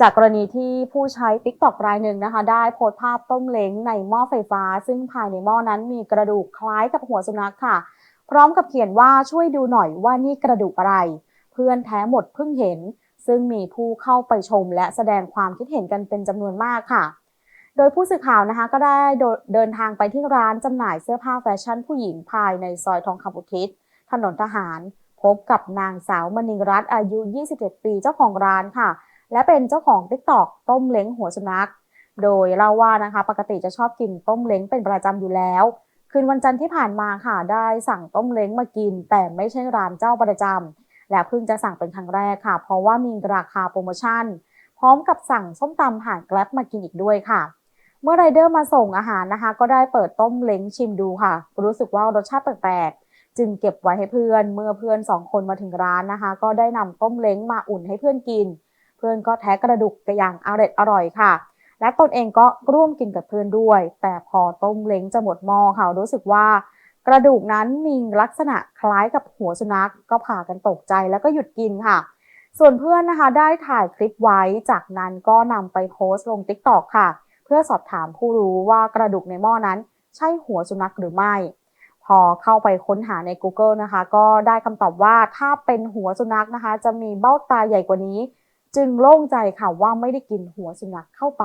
จากกรณีที่ผู้ใช้ TikTok รายหนึ่งนะคะ ได้โพสต์ภาพต้มเล้งในหม้อไฟฟ้า ซึ่งภายในหม้อนั้นมีกระดูกคล้ายกับหัวสุนัขค่ะ พร้อมกับเขียนว่าช่วยดูหน่อยว่านี่กระดูกอะไร เพื่อนแท้หมดเพิ่งเห็น ซึ่งมีผู้เข้าไปชมและแสดงความคิดเห็นกันเป็นจำนวนมากค่ะ โดยผู้สื่อข่าวนะคะก็ได้เดินทางไปที่ร้านจำหน่ายเสื้อผ้าแฟชั่นผู้หญิงภายในซอยทองคำอุทิศถนนทหาร พบกับนางสาวมณีรัตน์อายุ 27 ปีเจ้าของร้านค่ะ และเป็นเจ้าของ TikTok ต้มเล้งหัวสุนัข โดยเล่าว่านะคะ ปกติจะชอบกินต้มเล้งเป็นประจำอยู่แล้ว คืนวันจันทร์ที่ผ่านมาค่ะได้สั่งต้มเล้งมากิน แต่ไม่ใช่ร้านเจ้าประจำและเพิ่งจะสั่งเป็นครั้งแรกค่ะ เพราะว่ามีราคาโปรโมชั่น พร้อมกับสั่งส้มตำผ่านแกล็บมากินอีกด้วยค่ะเมื่อไรเดอร์มาส่งอาหารนะคะ ก็ได้เปิดต้มเล้งชิมดูค่ะ รู้สึกว่ารสชาติแปลกๆ จึงเก็บไว้ให้เพื่อน เมื่อเพื่อนสองคนมาถึงร้านนะคะ ก็ได้นำต้มเล้งมาอุ่นให้เพื่อนกิน พื่อนก็แท้กระดูกกระอย่างอร่อยอร่อยค่ะ และตนเองก็ร่วมกินกับเพื่อนด้วย แต่พอต้มเล้งจะหมดหม้อค่ะรู้สึกว่ากระดูกนั้นมีลักษณะคล้ายกับหัวสุนัขก็พากันตกใจแล้วก็หยุดกินค่ะ ส่วนเพื่อนนะคะได้ถ่ายคลิปไว้จากนั้นก็นำไปโพสต์ลง TikTok ค่ะ เพื่อสอบถามผู้รู้ว่ากระดูกในหม้อนั้น ใช่หัวสุนัขหรือไม่ พอเข้าไปค้นหาใน Google นะคะ ก็ได้คำตอบว่าถ้าเป็นหัวสุนัขนะคะ จะมีเบ้าตาใหญ่กว่านี้ จึงโล่งใจค่ะว่าไม่ได้กินหัวสุนัขเข้าไป